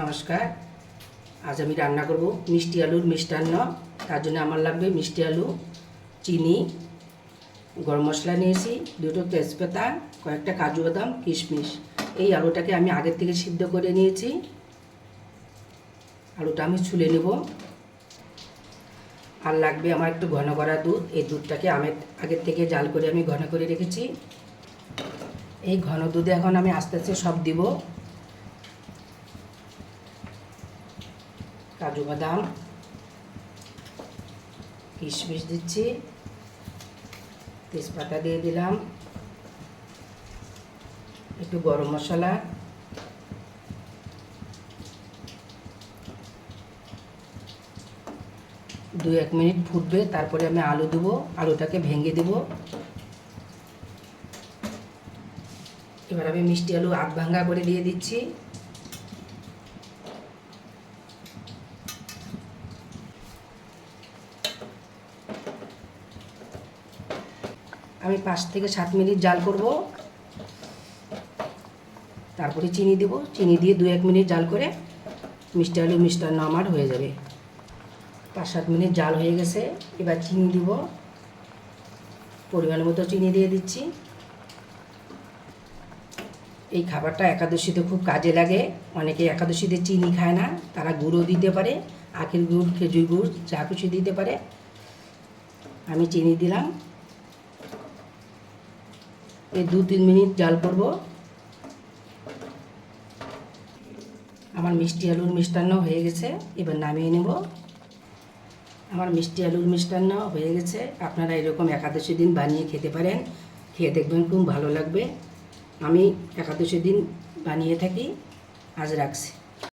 নমস্কার। আজ আমি রান্না করব মিষ্টি আলুর মিষ্টান্ন। তার জন্য আমার লাগবে মিষ্টি আলু, চিনি, গরম মশলা নিয়েছি, দুটো তেজপাতা, কয়েকটা কাজু বাদাম, কিশমিশ। এই আলুটাকে আমি আগের থেকে সিদ্ধ করে নিয়েছি। আলুটা আমি ছুলে নেব। আর লাগবে আমার একটু ঘন করা দুধ। এই দুধটাকে আমি আগের থেকে জাল করে আমি ঘন করে রেখেছি। এই ঘন দুধে এখন আমি আস্তে আস্তে সব দিব। কাজু বাদাম, কিশমিশ দিচ্ছি, তেজপাতা দিয়ে দিলাম, একটু গরম মশলা দু এক মিনিট ফুটবে, তারপরে আমি আলু দেবো, আলুটাকে ভেঙে দেবো। এবার আমি মিষ্টি আলু আধ ভাঙ্গা করে দিয়ে দিচ্ছি। আমি পাঁচ থেকে সাত মিনিট জাল করব। তারপরে চিনি দেব। চিনি দিয়ে দু এক মিনিট জাল করে মিষ্টি আলু মিষ্টান্ন আমার হয়ে যাবে। পাঁচ সাত মিনিট জাল হয়ে গেছে। এবার চিনি দিব। পরিমাণ মতো চিনি দিয়ে দিচ্ছি। এই খাবারটা একাদশীতে খুব কাজে লাগে। অনেকে একাদশীতে চিনি খায় না। তারা গুঁড়ো দিতে পারে, আখের গুড়, খেজুর গুড়, যা কিছু দিতে পারে। আমি চিনি দিলাম। এই দু তিন মিনিট জাল করব। আমার মিষ্টি আলুর মিষ্টান্ন হয়ে গেছে, এবার নামিয়ে নেব। আমার মিষ্টি আলুর মিষ্টান্ন হয়ে গেছে। আপনারা এরকম একাদশী দিন বানিয়ে খেতে পারেন। খেয়ে দেখবেন খুব ভালো লাগবে। আমি একাদশী দিন বানিয়ে থাকি। আজ রাখছি।